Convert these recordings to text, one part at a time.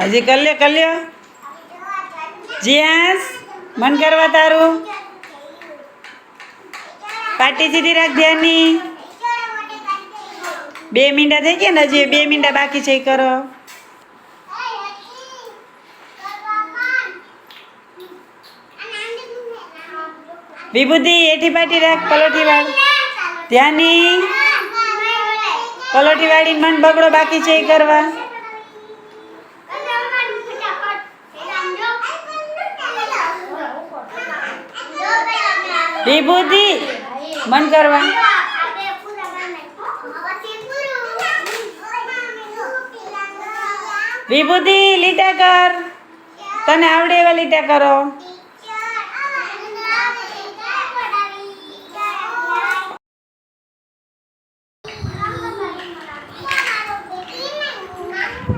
હજી કલ્યો લે કર લ્યો. જીયાસ મન કરવા તારું. પાટી સીધી રાખ ધ્યાનની બે મીંડા થઈ ગયા ને હજી, બે મીંડા બાકી છે કરો. વિભૂતિ, એઠી પાટી રાખ પલોઠી વાળ ધ્યાની. પલોઠી વાળીને મન બગડો બાકી છે, એ કરવા. વિભૂતિ, મન કરવા. વિભૂતિ લીટા કર. તને આવડે એવા લીટા કરો.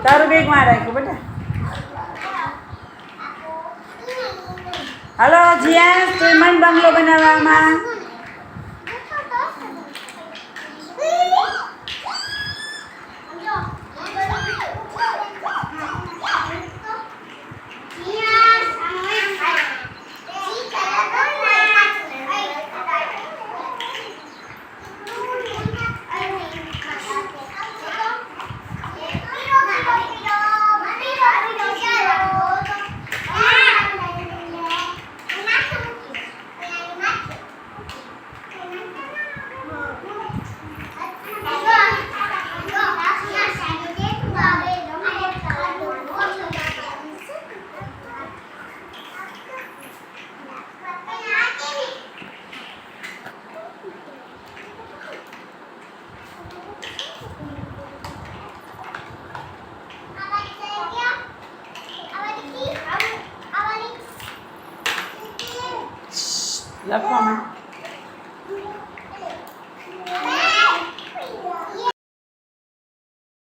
તારું બેગમાં રાખ્યું બેટા. હલો જીયા તું બંગલો બનાવવામાં. લખવામાં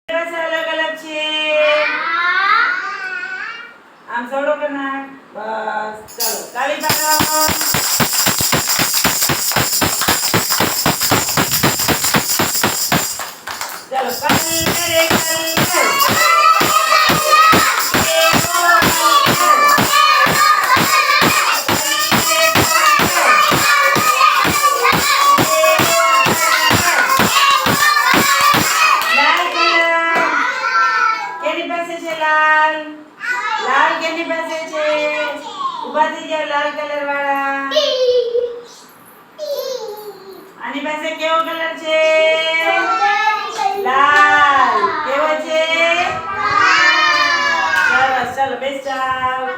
અલગ અલગ છે આમ સવડો કર નાખ બસ ચાલો તાળી પાડો ચાલો કલ ઊભા થઈ જાવ લાલ કલર વાળા? આની પાસે કેવો કલર છે? લાલ. કેવો છે? સરસ. ચાલો બેસ જાવ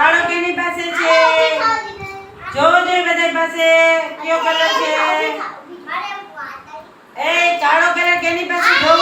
કાળો કેની પાસે છે. જોઈએ બધા પાસે કયો કલર છે? એ કાળો કલર કેની પાસે? જોવો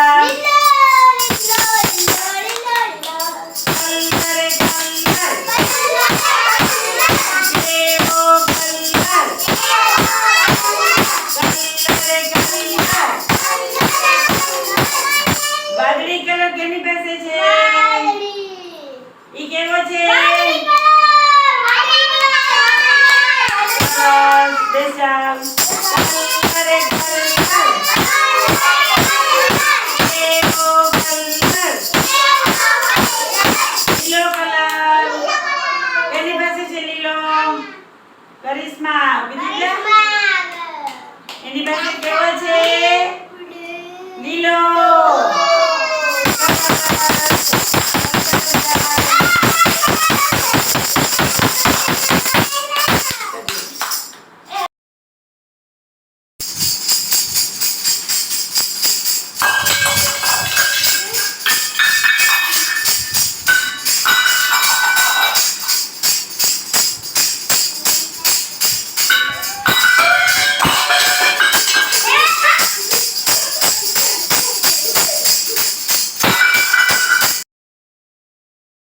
કેની પાસે છે? ઈ કેવો છે? દેશામ કરે કરે કરિશ્મા. વિદિત્યા એની પાસે કેવો છે? લીલો.